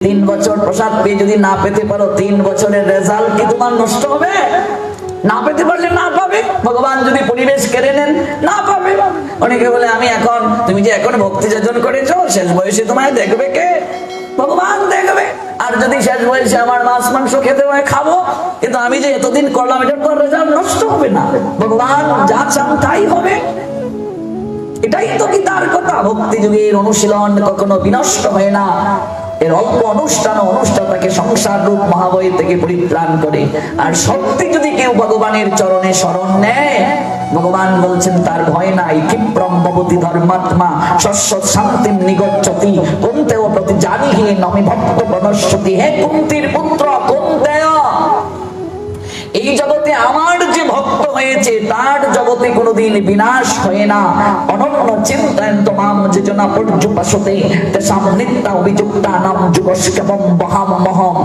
তিন বছর প্রসাদ পেয়ে যদি না পেতে পারো, তিন বছরের রেজাল্ট কি তোমার নষ্ট হবে? না পেতে পারলে না পাবে। ভগবান যদি পরিবেশ কেড়ে নেন, না পাবে। অনেকে বলে, আমি এখন, তুমি যে এখন ভক্তি যাজন করেছ, শেষ বয়সে তোমায় দেখবে কে? ভগবান দেখবে। আর যদি শেষ বয়সে আমার মাছ, মাংস খেতে হয়, খাব। কিন্তু আমি যে এতদিন করলাম, এটার তো রেজাল্ট নষ্ট হবে না। ভগবান যা চান, তাই হবে। এটাই তো কি তার কথা। ভক্তি যুগের অনুশীলন কখনো বিনষ্ট হয় না। এর অল্প অনুষ্ঠান অনুষ্ঠানটাকে সংসার রূপ মহাবয় থেকে পরিত্রাণ করে। আর সত্যি যদি কেউ ভগবানের চরণে শরণ নেয়, ভগবান বলছেন, তার ভয় নাই, ক্ষিপ্রম ভবতি ধর্মাত্মা শস্য শান্তিম নিগচ্ছতি কুন্তেও প্রতি জানিহি নমি ভক্ত প্রদর্শতি, হে কুন্তির পুত্র, কুন্তেয়! এই জগতে আমার ভক্ত হয়েছে, তার জগতে কোনোদিন বিনাশ হয় না। অনন্য চিন্তায়ন তোমাম যোজনা পর্যুপাসতে তেসাম নিত্যা অভিযুক্তা নাম যুগস্কেমম বহাম মহম।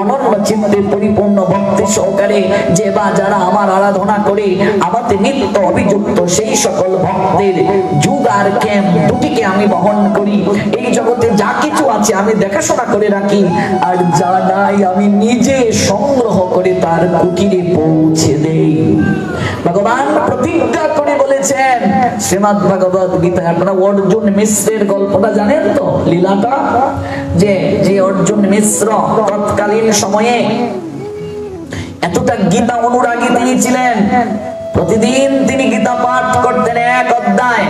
অনন্য চিন্তে পরিপূর্ণ ভক্তি সহকারে যে বা যারা আমার আরাধনা করে আমাতে নিত্য অভিযুক্ত সেই সকল ভক্তের যুগ আর ক্যাম দুটিকে আমি বহন করি। এই জগতে যা কিছু আছে আমি দেখাশোনা করে রাখি, আর যা নাই আমি নিজে সংগ্রহ করে তার কুটিরে পৌঁছে দেই। ভগবান প্রতিজ্ঞা করে বলেছেন, শ্রীমদ ভগবত গীতায় আপনারা অর্জুন মিশ্রের গল্পটা জানেন তো, লীলাটা? যে যে অর্জুন মিশ্র তৎকালীন সময়ে এতটা গীতা অনুরাগী তিনি ছিলেন, প্রতিদিন তিনি গীতা পাঠ করতেন এক অধ্যায়।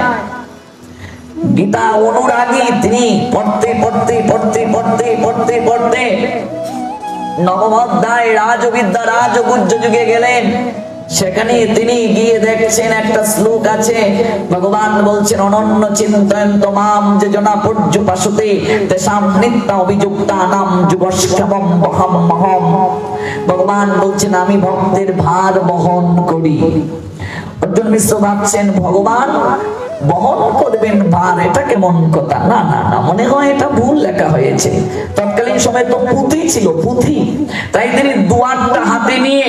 গীতা অনুরাগী তিনি পড়তে পড়তে পড়তে পড়তে পড়তে পড়তে নবম অধ্যায় রাজবিদ্যা রাজগুজ্জ যুগে গেলেন। সেখানে তিনি গিয়ে দেখছেন একটা শ্লোক আছে। ভগবান বলছেন, অনন্য চিন্তন তমাম যে জনা পর্যুপাসতে তেসাম নিত্যা অভিযুক্তা নাম যুবস্কবম বহম মহম। ভগবান বলছেন, আমি ভক্তের ভার বহন করি। অর্জুন মিশ্র ভাবছেন, ভগবান বহন করবেন ভার, এটা কেমন কথা? না না না, মনে হয় এটা ভুল লেখা হয়েছে। তৎকালীন সময় তো পুঁথি ছিল, পুঁথি। তাই তিনি দুয়ারটা হাতে নিয়ে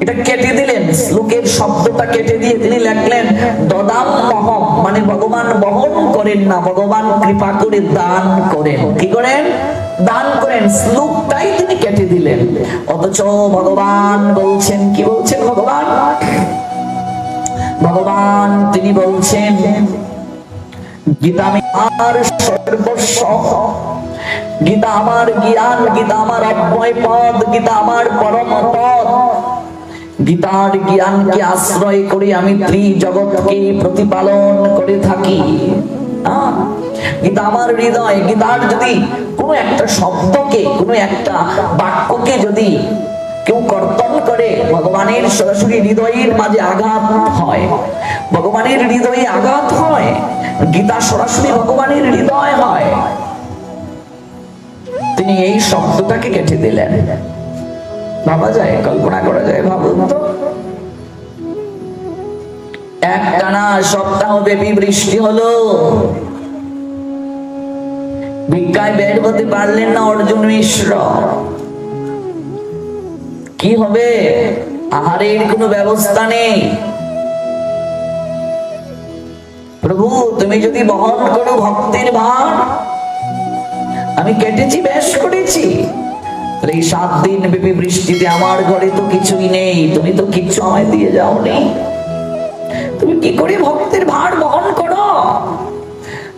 এটা কেটে দিলেন। শ্লোকের শব্দটা কেটে দিয়ে তিনি লেখলেন, দদাম মহম। মানে ভগবান বহন করেন না, ভগবান কৃপা করে দান করেন। কি করেন? দান করেন। শ্লোকটাই তিনি কেটে দিলেন। অথচ ভগবান বলছেন, কি বলছেন ভগবান? ভগবান, তিনি বলছেন, গীতা আমি আর সর্বস্ব। গীতা আমার জ্ঞান, গীতা আমার অব্যয় পদ গীতা আমার পরম পদ গীতার জ্ঞানকে আশ্রয় করে আমি ত্রি জগৎকে প্রতিপালন করে থাকি। গীতা আমার হৃদয়, গীতার যদি কোনো একটা শব্দকে, কোনো একটা বাক্যকে যদি কেউ কর্তন করে ভগবানের সরাসরি হৃদয়ের মাঝে আঘাত হয়। ভগবানের হৃদয়ে আঘাত হয়, গীতা সরাসরি ভগবানের হৃদয় হয়। তিনি এই শব্দটাকে কেটে দিলেন। ভাবা যায়, কল্পনা করা যায়, ভাবুন তো। একটানা সপ্তাহ ব্যাপী বৃষ্টি হলো। ভিক্ষায় বের হতে পারলেন না অর্জুন মিশ্র। কি হবে? আহারের কোনো ব্যবস্থা নেই। প্রভু, তুমি যদি বহন করো ভক্তের ভার, আমি কেটেছি বেশ করেছি। এই সাত দিন ব্যাপী বৃষ্টিতে আমার ঘরে তো কিছুই নেই, তুমি তো কিচ্ছু আমায় দিয়ে যাও নেই তুমি কি করে ভক্তের ভার বহন করো?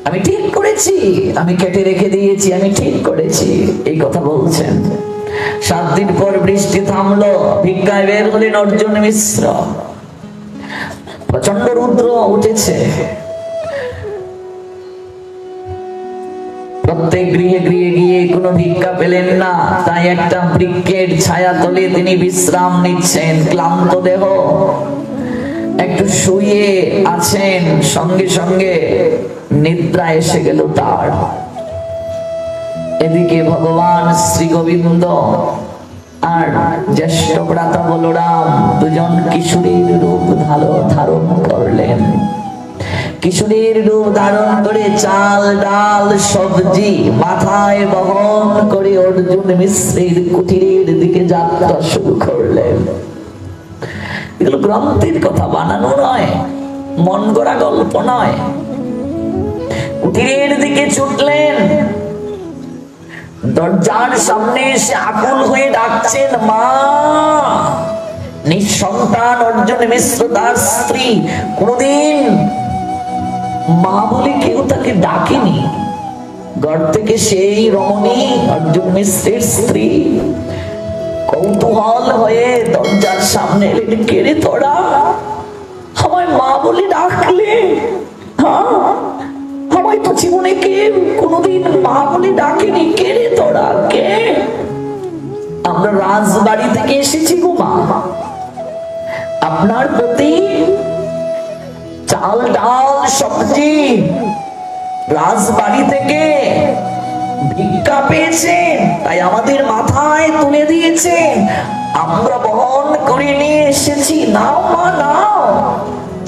আমি ঠিক করেছি, আমি কেটে রেখে দিয়েছি, আমি ঠিক করেছি, এই কথা বলছেন। সাত দিন পর বৃষ্টি থামলো, ভিক্ষায় বের হলেন অর্জুন মিশ্র। প্রচণ্ড রুদ্র উঠেছে। প্রত্যেক গৃহে গৃহে গিয়ে কোনো ভিক্ষা পেলেন না, তাই একটা বৃক্ষের ছায়া তলে তিনি বিশ্রাম নিচ্ছেন, ক্লান্ত দেহ। একটু শুয়ে আছেন, সঙ্গে সঙ্গে নিদ্রা এসে গেল তার। এদিকে ভগবান শ্রী গোবিন্দ আর জ্যেষ্ঠ ভ্রাতা বলরাম দুজন কিশোরীর রূপ ধারো ধারণ করলেন। কিশোরীর রূপ ধারণ করে চাল, ডাল, সবজি, মাথায় বহন করে অর্জুন মিশ্রের কুটিরের দিকে যাত্রা শুরু করলেন। এগুলো গ্রন্থের কথা, বানানো নয়, মন গড়া গল্প নয়। কুটিরের দিকে ছুটলেন দরজার সামনে এসে আকুল হয়ে ডাকছেন মা। নিঃসন্তান অর্জুন মিশ্র তার স্ত্রী। কোনদিন মা বলে কেউ তাকে ডাকেনি। ঘর থেকে সেই রমণী অর্জুন মিশ্রের স্ত্রী কৌতূহল হয়ে দরজার সামনে এলেন কেড়ে তোরা? আমায় মা বলে ডাকলে হ্যাঁ? আমায় তো জীবনে কে কোনোদিন মা বলে ডাকেনি। কে রে তোরা? কে? আমরা রাজবাড়ি থেকে এসেছি গো মা। আপনার প্রতি চাল, ডাল, সবজি রাজবাড়ি থেকে ভিক্ষা পেয়েছেন, তাই আমাদের মাথায় তুলে দিয়েছেন। আমরা বহন করে নিয়ে এসেছি। নাও মা, নাও।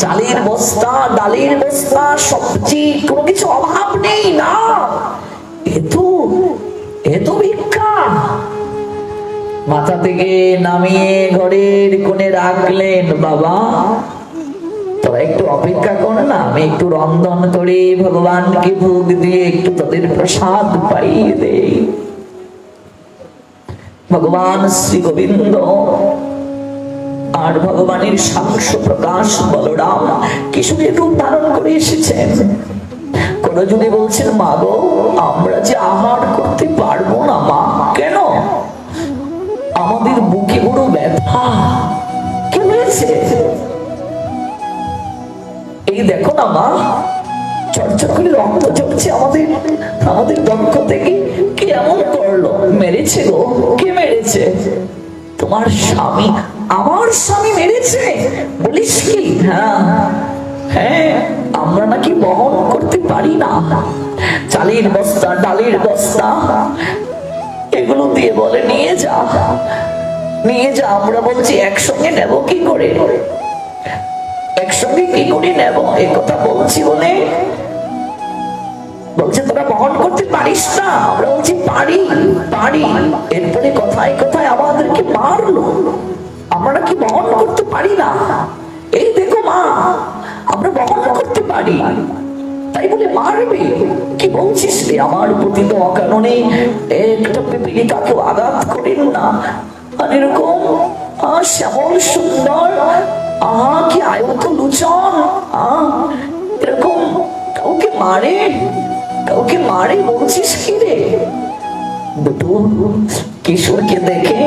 চালের বস্তা, ডালের বস্তা, সবজি, কোনো কিছু অভাব নেই না। এতো এতো ভিক্ষা। মাথা থেকে নামিয়ে ঘরের কোণে রাখলেন বাবা। তোরা একটু অপেক্ষা কর না, আমি একটু রন্ধন করে ভগবানকে ভোগ দিয়ে একটু তাদের প্রসাদ পাইয়ে দেই। ভগবান শ্রী গোবিন্দ আর ভগবানের সাংস প্রকাশ, বলরাম কিশোরের রূপ ধারণ করে এসেছেন। কোন যদি বলছেন, মা গো, আমরা যে আহার করতে পারব না, মা, কেন? আমাদের বুকে বড় ব্যথা কি হয়েছে? এই দেখো না, মা চরচর করে রক্ত ঝরছে আমাদের আমাদের দক্ষ থেকে। কে এমন করল? মেরেছে গো? কে মেরেছে? তোমার স্বামী আমার স্বামী মেরেছে? বলিস কি? হ্যাঁ। হ্যাঁ আমরা নাকি বহন করতে পারি না। চালের বস্তা, ডালের বস্তা। এগুলো দিয়ে বলে, নিয়ে যা। নিয়ে যা, আমরা বলছি, একসঙ্গে নেব কি করে? একসঙ্গে কি করে নেব? এ কথা বলছি বলে বলছে, তোরা বহন করতে পারিস না। আমরা বলছি, পারি পারি। এরপরে কথায় কথায় আমাদেরকে মারলো। আমরা কি বহন করতে পারি না? এই দেখো মা, আমরা বহন করতে পারি। তাই বলে মারবে? কি বলছিস রে আমার প্রতি তো অকারণে? একটা পিপিলিকাকেও আঘাত করেন না? আর এরকম শ্যামল সুন্দর আহা কি আয়ত লুচন আহ এরকম কাউকে মারে? কাউকে মারে বলছিস কি রে? দুটো কিশোরকে দেখে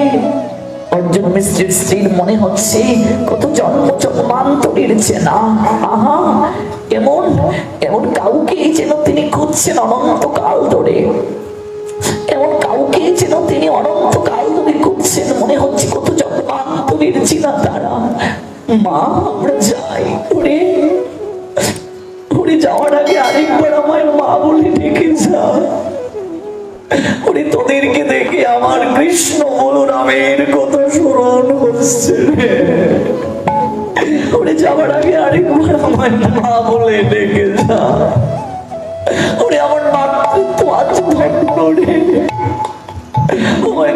অর্জুন মিশ্রের স্ত্রীর মনে হচ্ছে, কত জন্ম জন্মান্তরের চেনা। আহা এমন এমন কাউকে যেন তিনি খুঁজছেন অনন্তকাল ধরে। এমন কাউকে যেন তিনি অনন্তকাল ধরে খুঁজছেন, মনে হচ্ছে কত জন্মান্তরের চেনা তারা। মা, আমরা যাই। ওরে ওরে যাওয়ার আগে আরেকবার আমার মা বলে ডেকে যা। ওরে তোদেরকে দেখে আমার কৃষ্ণ বলরামের কত স্মরণ হচ্ছে ওরে যাওয়ার আগে আরেকবার আমার মা বলে ডেকে যা। ওরে আমার মাতৃত্ব আজ ধন্য রে। তোমায়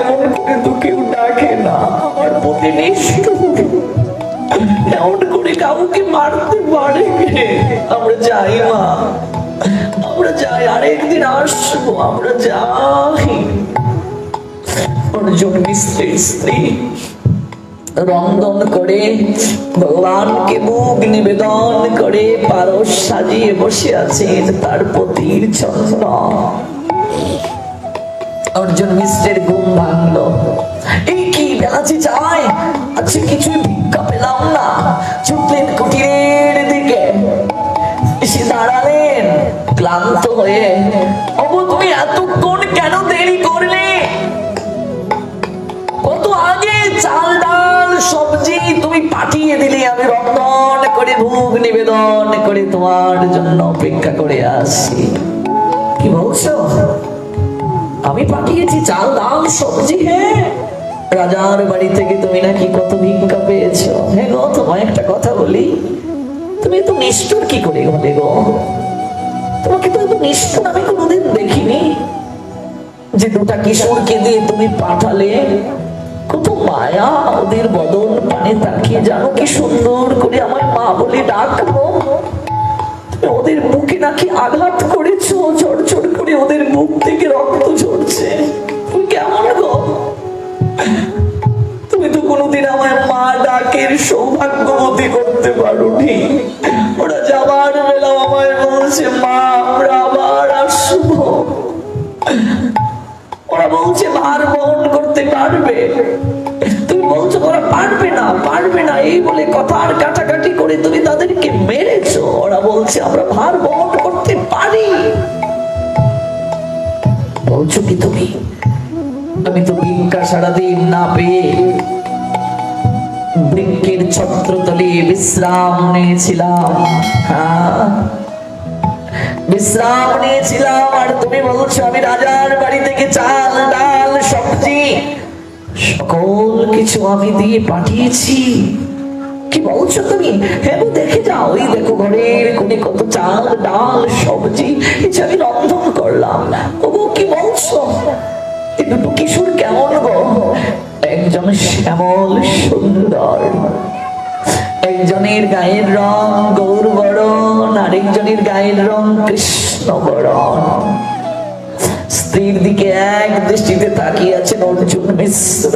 এমন করে তো কেউ ডাকে না। আমার প্রতি নিষ্ঠুর। এমন করে কাউকে মারতে পারে আমরা যাই মা। আমরা যাই, আরেকদিন আসব, আমরা যাই। অর্জুন মিস্ত্রির স্ত্রী রন্ধন করে, ভগবানকে মুখ নিবেদন করে, পারস সাজিয়ে বসে আছেন তার পতির চন্দ্র অর্জুন মিশ্রের ঘুম ভাঙলো। এই কি বেলাচি যায় আজকে কিছুই ভিক্ষা পেলাম না। ছুটলেন কুটিরের ক্লান্ত হয়ে অবু, তুমি এতক্ষণ কেন দেরি করলে? কত আগে চাল ডাল সবজি তুমি পাঠিয়ে দিলে, আমি রন্ধন করে ভোগ নিবেদন করে তোমার জন্য অপেক্ষা করে আসি কি বলছো? আমি পাঠিয়েছি চাল ডাল সবজি হ্যাঁ? রাজার বাড়ি থেকে তুমি নাকি কত ভিক্ষা পেয়েছ? হ্যাঁ গো, তোমায় একটা কথা বলি। তুমি তো নিষ্ঠুর কি করে গো? তোমাকে তো এত নিষ্ঠুর, আমি কোনোদিন দেখিনি যে দুটা কিশোরকে দিয়ে তুমি পাঠালে। কত মায়া ওদের বদন পানে তাকিয়ে, জানো কি সুন্দর করে আমার মা বলে তুমি ওদের বুকে নাকি আঘাত করেছ, ঝরঝর করে ওদের মুখ থেকে রক্ত ঝরছে। কেমন গো? কোনোদিন আমায় মা ডাকের সৌভাগ্যবতী করতে পারোনি। ওরা যাবার বেলা আমায় বলছে, মা, আমরা আবার আসব। ওরা বলছে, ভার বহন করতে পারবে। আমরা আমি তো ভিক্ষা সারাদিন না পেয়ে বৃক্ষের ছত্রতলে বিশ্রাম নিয়েছিলাম। হ্যাঁ। বিশ্রাম নিয়েছিলাম আর তুমি বলছো, আমি রাজার বাড়ি থেকে চাল, ডাল, সবজি, সকল কিছু আমি দিয়ে পাঠিয়েছি। কি বলছো তুমি? হ্যাঁ দেখে যাও। ওই দেখো ঘরের কোনে কত চাল, ডাল, সবজি, কিছু আমি রন্ধন করলাম। ও কি বলছো? দুটো কিশোর কেমন গো? একজন শ্যামল সুন্দর। একজনের গায়ের রং গৌর বরণ আরেকজনের গায়ের রং কৃষ্ণ বরণ স্ত্রীর দিকে এক দৃষ্টিতে তাকিয়ে আছেন অর্জুন মিশ্র।